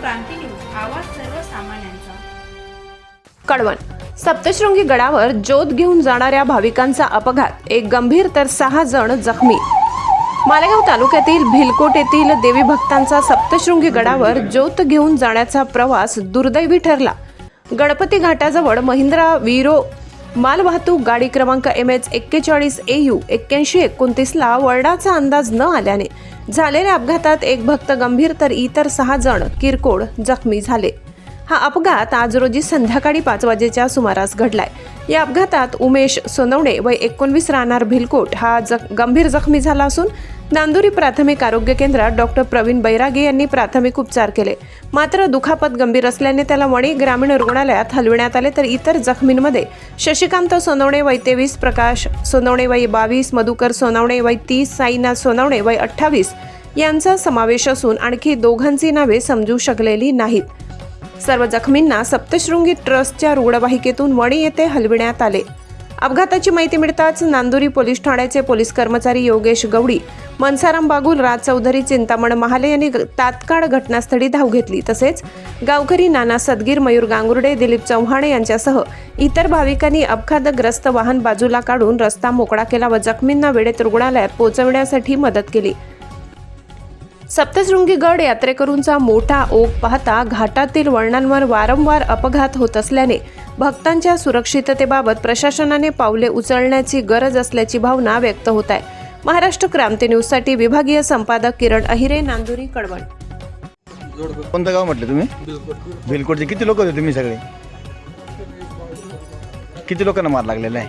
क्रांती news आवाज सर्वसामान्यांचा. कळवण सप्तशृंगी गडावर ज्योत घेऊन जाणाऱ्या भाविकांचा अपघात. एक गंभीर तर सहा जण जखमी. मालेगाव तालुक्यातील भिलकोट येथील देवी भक्तांचा सप्तशृंगी गडावर ज्योत घेऊन जाण्याचा प्रवास दुर्दैवी ठरला. गणपती घाटाजवळ महिंद्रा वीरो मालवाहतूक गाडी क्रमांक एम एच एक्केचाळीस ए यू एक्क्याऐंशी एकोणतीसला वर्डाचा अंदाज न आल्याने झालेल्या अपघातात एक भक्त गंभीर तर इतर सहा जण किरकोळ जखमी झाले. हा अपघात आज रोजी संध्याकाळी पाच वाजेच्या सुमारास घडलाय. या अपघातात उमेश सोनवणे व एकोणवीस राहणार भिलकोट. हा जख गंभीर जखमी झाला असून नांदुरी प्राथमिक आरोग्य केंद्रात डॉक्टर प्रवीण बैरागे यांनी प्राथमिक उपचार केले. मात्र दुखापत गंभीर असल्याने त्याला वणी ग्रामीण रुग्णालयात हलविण्यात आले तर इतर जखमींमध्ये शशिकांत सोनवणे वय तेवीस प्रकाश सोनवणे वय बावीस मधुकर सोनवणे वय तीस साईनाथ सोनवणे वय अठ्ठावीस यांचा समावेश असून आणखी दोघांची नावे समजू शकलेली नाहीत. सर्व जखमींना सप्तशृंगी ट्रस्टच्या रुग्णवाहिकेतून वणी येथे हलविण्यात आले. अपघाताची माहिती मिळताच नांदुरी पोलीस ठाण्याचे पोलीस कर्मचारी योगेश गवडी मनसाराम बागुल राज चौधरी चिंतामण महाले यांनी तात्काळ घटनास्थळी धाव घेतली. तसेच गावकरी नाना सदगीर मयूर गांगुर्डे दिलीप चव्हाणे यांच्यासह इतर भाविकांनी अपघातग्रस्त वाहन बाजूला काढून रस्ता मोकळा केला व जखमींना वेळेत रुग्णालयात पोहोचविण्यासाठी मदत केली. सप्तशृंगी गड यात्रेकरूंचा मोठा ओघ पाहता घाटातील वळणांवर वारंवार अपघात होत असल्याने भक्तांच्या सुरक्षिततेबाबत प्रशासनाने पावले उचलण्याची गरज असल्याची भावना व्यक्त होत आहे. महाराष्ट्र क्रांती न्यूजसाठी विभागीय संपादक किरण अहिरे नांदुरी कळवण. कोणतं गाव म्हटलं तुम्ही? भिलकोटचे किती लोक होते तुम्ही सगळे? किती लोकांना मार लागलेला आहे?